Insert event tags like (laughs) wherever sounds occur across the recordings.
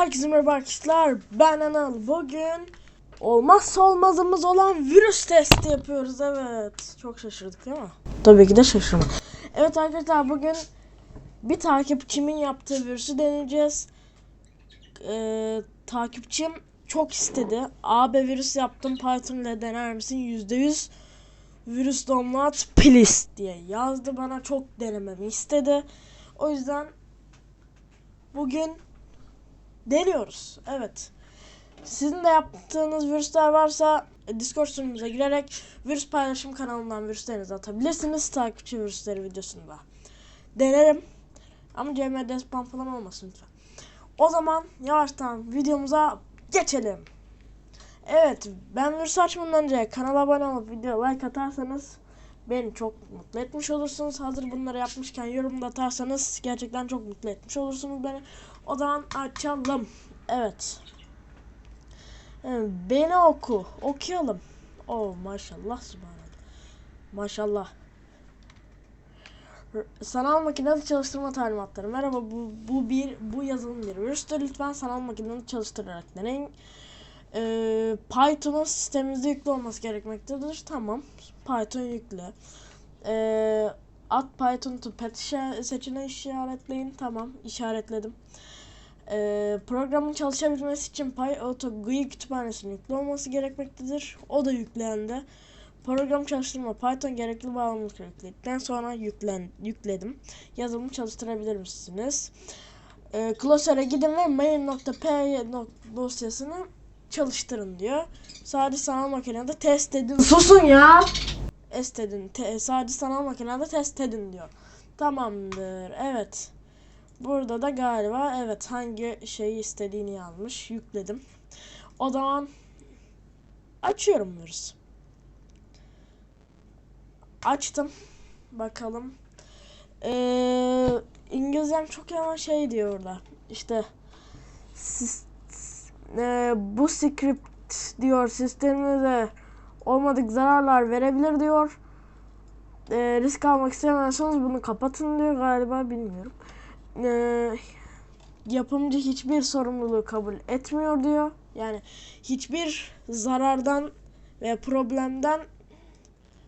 Herkese merhaba arkadaşlar. Ben Anıl. Bugün olmazsa olmazımız olan virüs testi yapıyoruz. Evet. Çok şaşırdık değil mi? Tabii ki de şaşırma. Evet arkadaşlar bugün bir takipçimin yaptığı virüsü deneyeceğiz. Ee, takipçim çok istedi. Abi virüs yaptım Python ile dener misin? %100 virüs download please diye yazdı bana çok denememi istedi. O yüzden bugün deniyoruz. Evet. Sizin de yaptığınız virüsler varsa e, Discord sunucumuza girerek virüs paylaşım kanalından virüslerinizi atabilirsiniz. Takipçi virüsleri videosunda. Denerim. Ama CMD spam falan olmasın lütfen. O zaman yavaştan videomuza geçelim. Evet, ben virüs açmadan önce kanala abone olup video like atarsanız beni çok mutlu etmiş olursunuz. Hazır bunları yapmışken yorum da atarsanız gerçekten çok mutlu etmiş olursunuz beni. O zaman açalım. Evet. Beni oku. Okuyalım. Oh maşallah subhanallah. Maşallah. Sanal makinede çalıştırma talimatları. Merhaba bu, bu bir bu yazılım bir virüstür. Lütfen sanal makinede çalıştırarak deneyin. Ee, Python'un sisteminizde yüklü olması gerekmektedir. Tamam. Python yüklü. Ee, at Python to pet seçeneği işaretleyin. Tamam. işaretledim. Ee, programın çalışabilmesi için PyAuto GUI kütüphanesinin yüklü olması gerekmektedir. O da yüklendi. Program çalıştırma Python gerekli bağımlılıkları yükledikten sonra yüklen, yükledim. Yazılımı çalıştırabilir misiniz? Ee, Closer'a gidin ve main.py dosyasını çalıştırın diyor. Sadece sanal makinede test edin. Susun ya! Test edin. Te- sadece sanal makinede test edin diyor. Tamamdır. Evet. Burada da galiba evet hangi şeyi istediğini yazmış. Yükledim. O zaman açıyorum virüs. Açtım. Bakalım. Ee, İngilizcem çok yavaş şey diyor orada. İşte sis- e, bu script diyor sisteminize olmadık zararlar verebilir diyor. E, risk almak istemiyorsanız bunu kapatın diyor galiba bilmiyorum. E, yapımcı hiçbir sorumluluğu kabul etmiyor diyor. Yani hiçbir zarardan ve problemden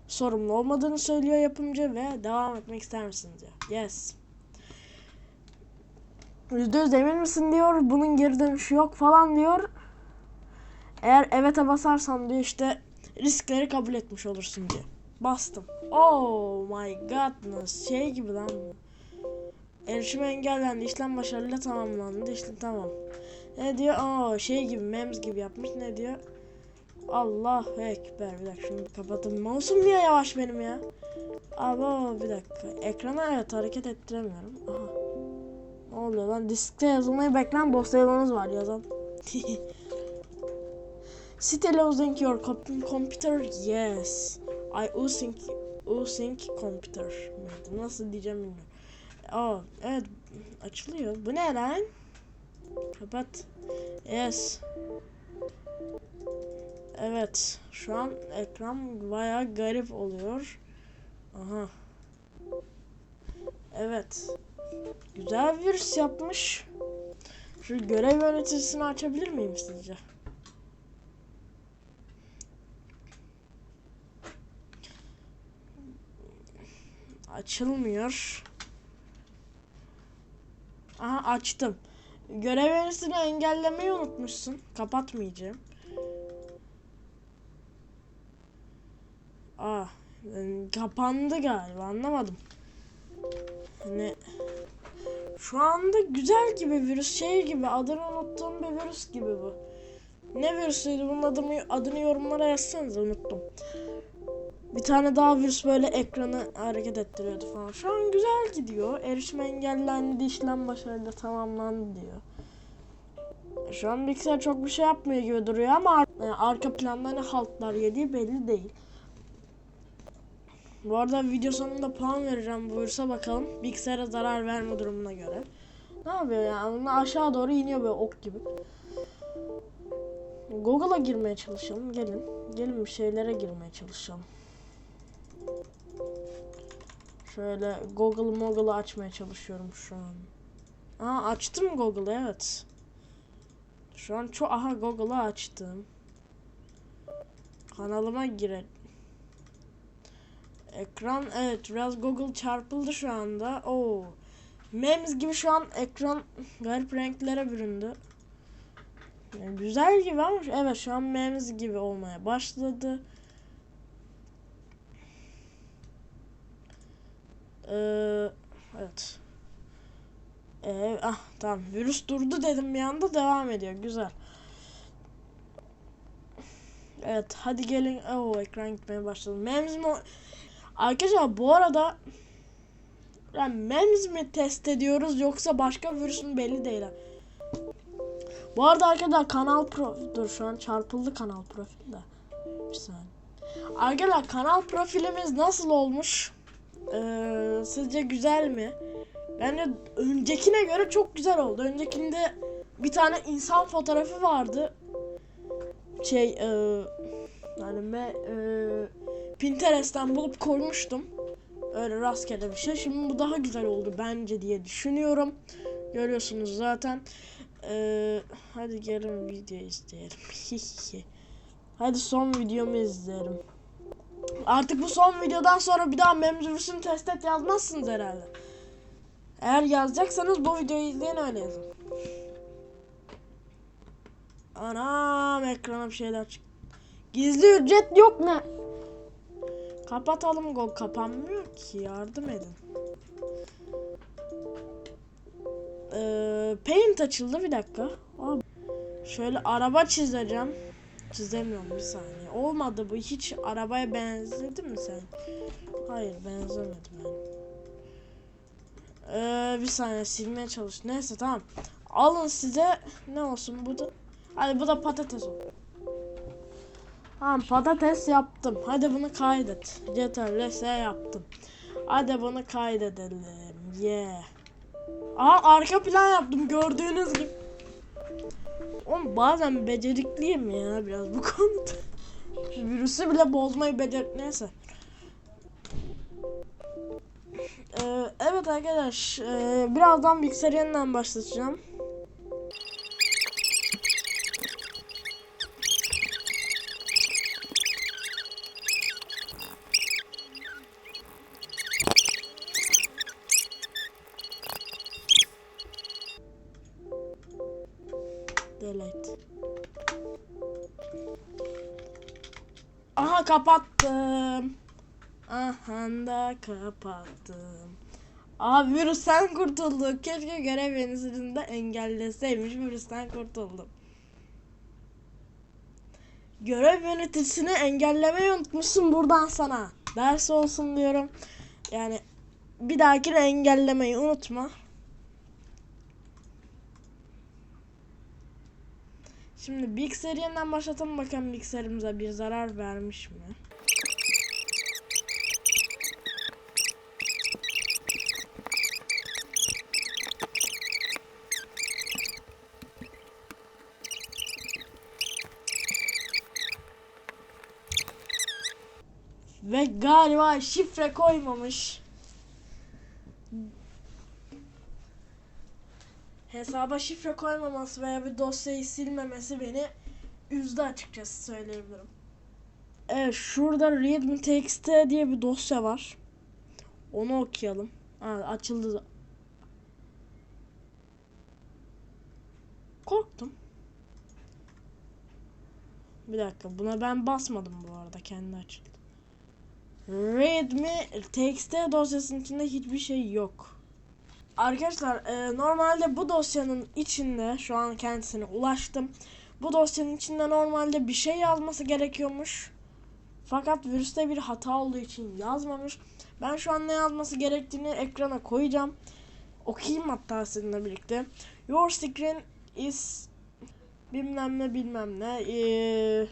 sorumlu olmadığını söylüyor yapımcı ve devam etmek ister misiniz diyor. Yes. %100 emin misin diyor. Bunun geri dönüşü yok falan diyor. Eğer evet'e basarsan diyor işte riskleri kabul etmiş olursun diyor. Bastım. Oh my godness. Şey gibi lan bu. Erişim engellendi. İşlem başarıyla tamamlandı. İşlem tamam. Ne diyor? Aa şey gibi mems gibi yapmış. Ne diyor? Allah ekber. Bir dakika şunu bir kapatayım. Mouse'um niye yavaş benim ya? Aba bir dakika. Ekrana evet hareket ettiremiyorum. Aha. Ne oluyor lan? Diskte yazılmayı bekleyen dosyalarınız var yazan. (laughs) Still using your comp- computer? Yes. I using using computer. Nasıl diyeceğim bilmiyorum. Aa, evet açılıyor. Bu ne lan? Kapat. Yes. Evet. Şu an ekran bayağı garip oluyor. Aha. Evet. Güzel virüs yapmış. Şu görev yöneticisini açabilir miyim sizce? Açılmıyor. Açtım. Görev yöneticisini engellemeyi unutmuşsun. Kapatmayacağım. Yani kapandı galiba anlamadım. Hani şu anda güzel gibi virüs şey gibi adını unuttuğum bir virüs gibi bu. Ne virüsüydü bunun adını, adını yorumlara yazsanız unuttum. Bir tane daha virüs böyle ekranı hareket ettiriyordu falan. Şu an güzel gidiyor. Erişim engellendi, işlem başarıyla tamamlandı diyor. Şu an bilgisayar çok bir şey yapmıyor gibi duruyor ama ar- arka planda ne haltlar yediği belli değil. Bu arada video sonunda puan vereceğim bu virüse bakalım. Bilgisayara zarar verme durumuna göre. Ne yapıyor yani? Aşağı doğru iniyor böyle ok gibi. Google'a girmeye çalışalım. Gelin. Gelin bir şeylere girmeye çalışalım. Şöyle Google Moogle'ı açmaya çalışıyorum şu an. Aa açtım Google'ı evet. Şu an çok aha Google'ı açtım. Kanalıma girelim. Ekran evet biraz Google çarpıldı şu anda. Oo. Memes gibi şu an ekran garip renklere büründü. Yani güzel gibi ama evet şu an memes gibi olmaya başladı. Ee, evet. Ee, ah tamam virüs durdu dedim bir anda devam ediyor güzel. Evet hadi gelin. Oo ekran gitmeye başladı. Memes mi? Arkadaşlar bu arada yani memes mi test ediyoruz yoksa başka virüs mü belli değil. Bu arada arkadaşlar kanal profil dur şu an çarpıldı kanal profil de. Bir saniye. Arkadaşlar kanal profilimiz nasıl olmuş? Ee, sizce güzel mi? Bence öncekine göre çok güzel oldu. Öncekinde bir tane insan fotoğrafı vardı. Şey e, yani me, e, Pinterest'ten bulup koymuştum. Öyle rastgele bir şey. Şimdi bu daha güzel oldu bence diye düşünüyorum. Görüyorsunuz zaten. Ee, hadi gelin video izleyelim. (laughs) hadi son videomu izleyelim. Artık bu son videodan sonra bir daha memzurusunu test et yazmazsınız herhalde. Eğer yazacaksanız bu videoyu izleyin öyle yazın. Anam ekrana bir şeyler çıktı. Gizli ücret yok ne? Kapatalım go kapanmıyor ki yardım edin. Ee, paint açıldı bir dakika. Şöyle araba çizeceğim. Çizemiyorum bir saniye. Olmadı bu hiç arabaya benzedi mi sen? Hayır benzemedi ben. Ee, bir saniye silmeye çalış. Neyse tamam. Alın size ne olsun bu da. Hadi bu da patates olsun. Tamam patates yaptım. Hadi bunu kaydet. Ctrl S yaptım. Hadi bunu kaydedelim. Yeah. Aa arka plan yaptım gördüğünüz gibi. Oğlum bazen becerikliyim ya biraz bu konuda. Virüsü bile bozmayı becer... Neyse. Ee, evet arkadaş. ee, birazdan bilgisayar yeniden başlatacağım. Kapattım. Aha da kapattım. Abi virüsten kurtulduk. Keşke görev yöneticinde engelleseymiş. Virüsten kurtuldum. Görev yöneticisini engellemeyi unutmuşsun buradan sana. Ders olsun diyorum. Yani bir dahakine engellemeyi unutma. Şimdi bilgisayarı yeniden başlatalım bakalım bilgisayarımıza bir zarar vermiş mi? Ve galiba şifre koymamış. Hesaba şifre koymaması veya bir dosyayı silmemesi beni üzdü açıkçası söyleyebilirim. Evet şurada readme.txt diye bir dosya var. Onu okuyalım. Ha, açıldı. Korktum. Bir dakika buna ben basmadım bu arada kendi açıldı. Readme txt dosyasının içinde hiçbir şey yok. Arkadaşlar e, normalde bu dosyanın içinde şu an kendisine ulaştım. Bu dosyanın içinde normalde bir şey yazması gerekiyormuş. Fakat virüste bir hata olduğu için yazmamış. Ben şu an ne yazması gerektiğini ekrana koyacağım. Okuyayım hatta sizinle birlikte. Your screen is bilmem ne bilmem ne. Ee,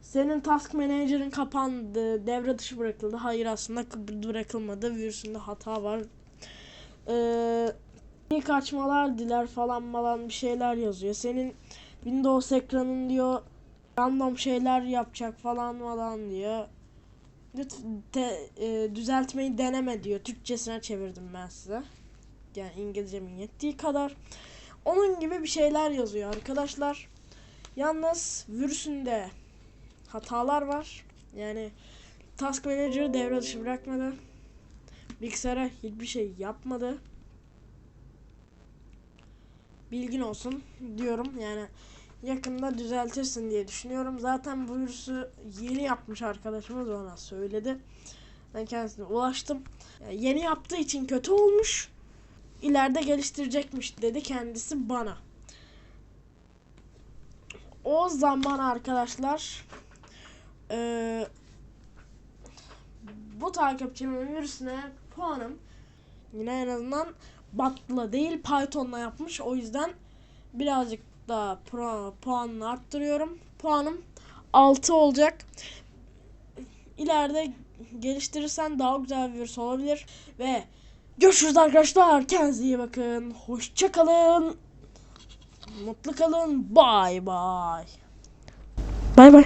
senin task manager'ın kapandı, devre dışı bırakıldı. Hayır aslında bırakılmadı. Virüsünde hata var. Ee, ilk açmalar diler falan falan bir şeyler yazıyor. Senin Windows ekranın diyor random şeyler yapacak falan falan diyor. Lütfen e, düzeltmeyi deneme diyor. Türkçesine çevirdim ben size. Yani İngilizcemin yettiği kadar. Onun gibi bir şeyler yazıyor arkadaşlar. Yalnız virüsünde hatalar var. Yani Task Manager'ı devre dışı bırakmadı. Bilgisayara hiçbir şey yapmadı. Bilgin olsun diyorum yani yakında düzeltirsin diye düşünüyorum. Zaten bu virüsü yeni yapmış arkadaşımız bana söyledi. Ben kendisine ulaştım. Yani yeni yaptığı için kötü olmuş. İleride geliştirecekmiş dedi kendisi bana. O zaman arkadaşlar eee, bu takipçimin virüsüne puanım yine en azından Bat'la değil Python'la yapmış. O yüzden birazcık daha pro- puanını arttırıyorum. Puanım 6 olacak. İleride geliştirirsen daha güzel bir virüs olabilir. Ve görüşürüz arkadaşlar. Kendinize iyi bakın. Hoşça kalın. Mutlu kalın. Bay bay. Bay bay.